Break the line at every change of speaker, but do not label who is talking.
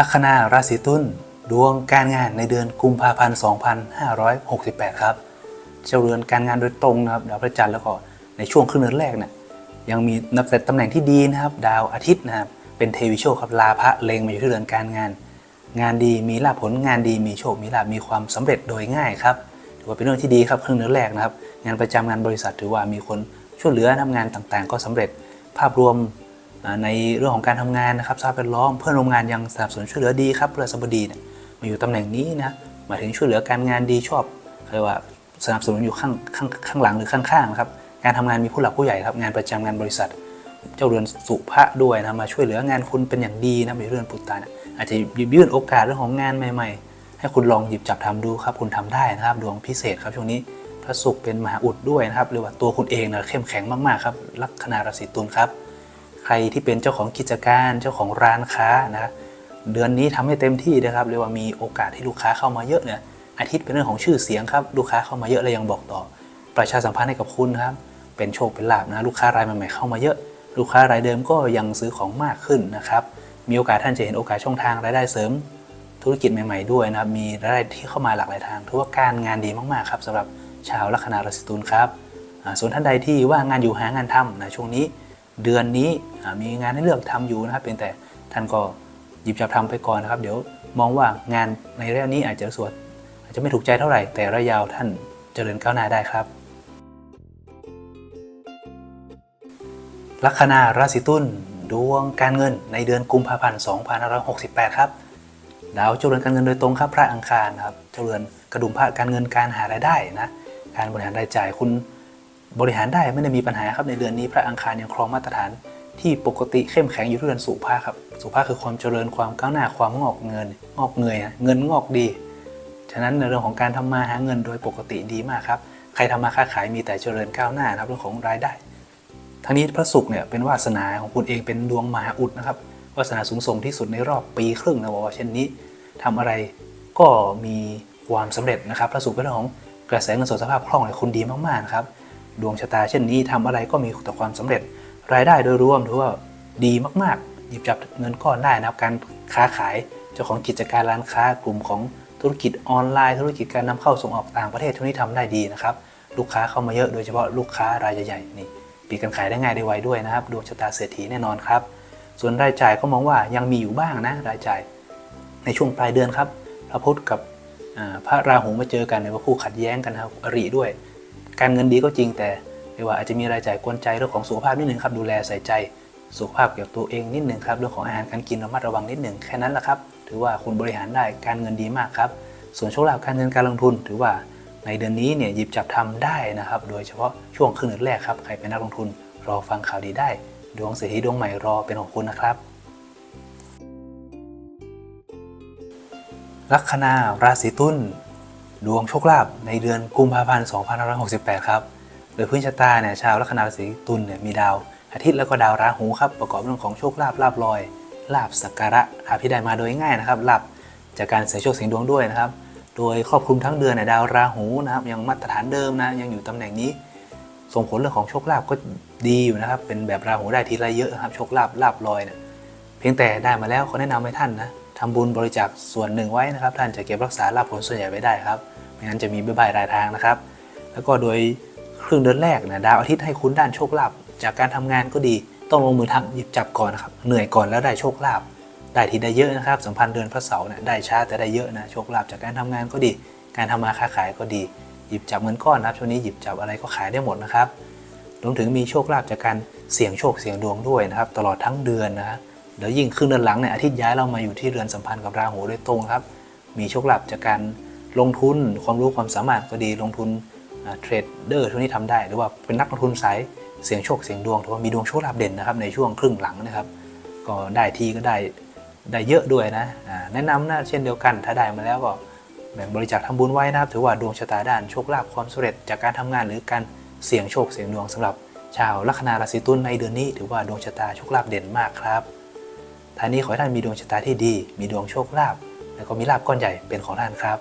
ลัคนาราศีตุลดวงการงานในเดือนกุมภาพันธ์ 2568 ครับ เจ้าเรือนการงานโดยตรงนะครับดาวพระจันทร์แล้วก็ในช่วงครึ่งเดือนแรกเนี่ยยังมีนับแต่ตำแหน่งที่ดีนะครับ ดาวอาทิตย์นะครับเป็นเทวิโชคครับลาพระเลงมาอยู่ที่เรือนการงาน งานดีมีลาภผลงานดีมีโชคมีลาภมีความสำเร็จโดยง่ายครับถือว่าเป็นเรื่องที่ดีครับครึ่งเดือนแรกนะครับ งานประจำงานบริษัทถือว่ามีคนช่วยเหลือทำงานต่างๆ ก็สำเร็จ ภาพรวม ในเรื่องของการทำงานนะครับสภาพแวดล้อมเพื่อนร่วมงานยังสนับสนุนช่วยเหลือดีครับเพื่อสบดีเนี่ยมาอยู่ตำแหน่งนี้นะหมายถึงช่วยเหลือการงานดีชอบเรียกว่าสนับสนุนอยู่ข้างข้างข้างหลังหรือข้างๆนะครับการทำงานมีผู้หลักผู้ใหญ่ครับงานประจำงานบริษัท เจ้าเรือนสุภะด้วยนะมาช่วยเหลืองานคุณเป็นอย่างดีนะมีเรือนปุตตานี่ยอาจจะยื่นโอกาสเรื่องของงานใหม่ ๆ ให้คุณลองหยิบจับทำดูครับคุณทำได้นะครับดวงพิเศษครับช่วงนี้พระศุกร์เป็นมหาอุดด้วยนะครับเรียกว่าตัวคุณเองนะเข้มแข็งมากๆครับลัคนาราศีตุลครับ รที่เป็นเจ้าของกิจการเจ้าของร้านค้านะเดือนนี้ทำให้เต็มที่นะครับเรียกว่ามีโอกาสที่ลูกค้าเข้ามาเยอะเนี่ยอาทิตย์เป็นเรื่องของชื่อเสียงครับลูกค้าเข้ามาเยอะและยังบอกต่อ ประชาสัมพันธ์ให้กับคุณครับเป็นโชคเป็นลาบนะลูกค้ารายใหม่ๆเข้ามาเยอะ ลูกค้ารายเดิมก็ยังซื้อของมากขึ้นนะครับมีโอกาสท่านจะเห็นโอกาสช่องทางรายได้เสริม ธุรกิจใหม่ ๆด้วยนะครับมีรายได้ที่เข้ามาหลากหลายทางถือว่าการงานดีมากๆครับสำหรับชาวลัคนาราศีตุลครับส่วนท่านใดที่ว่างงานอยู่หางานทำนะช่วงนี้ เดือนนี้มีงานให้เลือกทำอยู่นะครับเพียงแต่ท่านก็หยิบจับทำไปก่อนนะครับ เดี๋ยวมองว่างานในระยะนี้อาจจะสวดอาจจะไม่ถูกใจเท่าไหร่ แต่ระยะยาวท่านเจริญก้าวหน้าได้ครับ ลัคนาราศีตุลดวงการเงินในเดือนกุมภาพันธ์2568 ครับดาวเจ้าเรือนการเงินโดยตรงครับพระอังคารครับเจ้าเรือนกระดุมพระการเงินการหารายได้นะการบริหารรายจ่ายคุณ บริหารได้ไม่ได้มีปัญหาครับในเดือนนี้พระอังคารยังครองมาตรฐานที่ปกติเข้มแข็งอยู่ที่เรือนสุภาครับสุภาคือความเจริญความก้าวหน้าความงอกเงิน งอกเงยนะเงินงอกดี ฉะนั้นในเรื่องของการทำมาหาเงินโดยปกติดีมากครับใครทำมาค้าขายมีแต่เจริญก้าวหน้าครับเรื่องของรายได้ ทั้งนี้พระศุกร์เนี่ยเป็นวาสนาของคุณเองเป็นดวงมหาอุดนะครับวาสนาสูงส่งที่สุดในรอบปีครึ่งนะบอกว่าเช่นนี้ทำอะไรก็มีความสำเร็จนะครับ พระศุกร์เป็นเรื่องของกระแสเงินสดสภาพคล่องเนี่ยคุณดีมากๆนะครับ ดวงชะตาเช่นนี้ทำอะไรก็มีแต่ความสำเร็จ รายได้โดยรวมถือว่าดีมากๆ หยิบจับเงินก้อนได้นะครับการค้าขายเจ้าของกิจการร้านค้ากลุ่มของธุรกิจออนไลน์ ธุรกิจการนำเข้าส่งออกต่างประเทศช่วงนี้ทำได้ดีนะครับลูกค้าเข้ามาเยอะโดยเฉพาะลูกค้ารายใหญ่ๆนี่ปีกันขายได้ง่ายได้ไวด้วยนะครับดวงชะตาเศรษฐีแน่นอนครับ ส่วนรายจ่ายก็มองว่ายังมีอยู่บ้างนะรายจ่าย ในช่วงปลายเดือนครับพระพุธกับพระราหูมาเจอกันในว่าคู่ขัดแย้งกันนะครับอริด้วย การเงินดีก็จริงแต่เรียกว่าอาจจะมีรายจ่ายกวนใจเรื่องของสุขภาพนิดนึงครับดูแลใส่ใจสุขภาพเกี่ยวกับตัวเองนิดนึงครับเรื่องของอาหารการกินระมัดระวังนิดนึงแค่นั้นแหละครับถือว่าคุณบริหารได้การเงินดีมากครับ ส่วนโชคลาภการเงินการลงทุน ถือว่าในเดือนนี้เนี่ยหยิบจับทำได้นะครับ โดยเฉพาะช่วงครึ่งเดือนแรกครับใครเป็นนักลงทุน รอฟังข่าวดีได้ ดวงเศรษฐีดวงใหม่รอเป็นของคุณนะครับ ลัคนาราศีตุล ดวงโชคลาภในเดือนกุมภาพันธ์ 2568 ครับ โดยพื้นชะตาเนี่ยชาวลัคนาราศีตุลเนี่ยมีดาว อาทิตย์แล้วก็ดาวราหูครับประกอบเรื่องของโชคลาภลาภลอยลาภสักการะหาที่ได้มาโดยง่ายนะครับลาภจากการเสียโชคเสียงดวงด้วยนะครับ โดยครอบคลุมทั้งเดือนเนี่ยดาวราหูนะครับยังมาตรฐานเดิมนะยังอยู่ตำแหน่งนี้ส่งผลเรื่องของโชคลาภก็ดีอยู่นะครับ เป็นแบบราหูได้ทีละเยอะครับโชคลาภลาภลอยเนี่ยเพียงแต่ได้มาแล้วเขาแนะนำให้ท่านนะ ทำบุญบริจาคส่วนหนึ่งไว้นะครับ ท่านจะเก็บรักษาลาภผลส่วนใหญ่ไว้ได้ครับไม่งั้นจะมีบ๊ายบายรายทางนะครับ แล้วก็โดยครึ่งเดือนแรกนะดาวอาทิตย์ให้คุณด้านโชคลาภจากการทำงานก็ดีต้องลงมือทำหยิบจับก่อนนะครับเหนื่อยก่อนแล้วได้โชคลาภได้ทีได้เยอะนะครับสัมพันธ์เดือนพระเสาร์เนี่ยได้ช้าแต่ได้เยอะนะโชคลาภจากการทำงานก็ดี การทำมาค้าขายก็ดี หยิบจับเงินก้อนนะครับช่วงนี้หยิบจับอะไรก็ขายได้หมดนะครับรวมถึงมีโชคลาภจากการเสี่ยงโชคเสี่ยงดวงด้วยนะครับ ตลอดทั้งเดือนนะฮะ แล้วยิ่งครึ่งเดือนหลังเนี่ยอาทิตย์ย้ายเรามาอยู่ที่เรือนสัมพันธ์กับราหูโดยตรงครับ มีโชคลาภจากการลงทุนความรู้ความสามารถก็ดีลงทุนเทรดเดอร์ช่วงนี้ทำได้ หรือว่าเป็นนักลงทุนสายเสี่ยงโชคเสี่ยงดวงถือว่ามีดวงโชคลาภเด่นนะครับในช่วงครึ่งหลังนะครับ ก็ได้ทีก็ได้ได้เยอะด้วยนะแนะนำนะเช่นเดียวกันถ้าได้มาแล้วก็แบ่งบริจาคทำบุญไว้นะครับ ถือว่าดวงชะตาด้านโชคลาภความสำเร็จจากการทำงานหรือการเสี่ยงโชคเสี่ยงดวงสำหรับชาวลัคนาราศีตุลในเดือนนี้ ถือว่าดวงชะตาโชคลาภเด่นมากครับ ท่านนี้ขอให้ท่านมีดวงชะตาที่ดี มีดวงโชคลาภแล้วก็มีลาภก้อนใหญ่เป็นของท่านครับ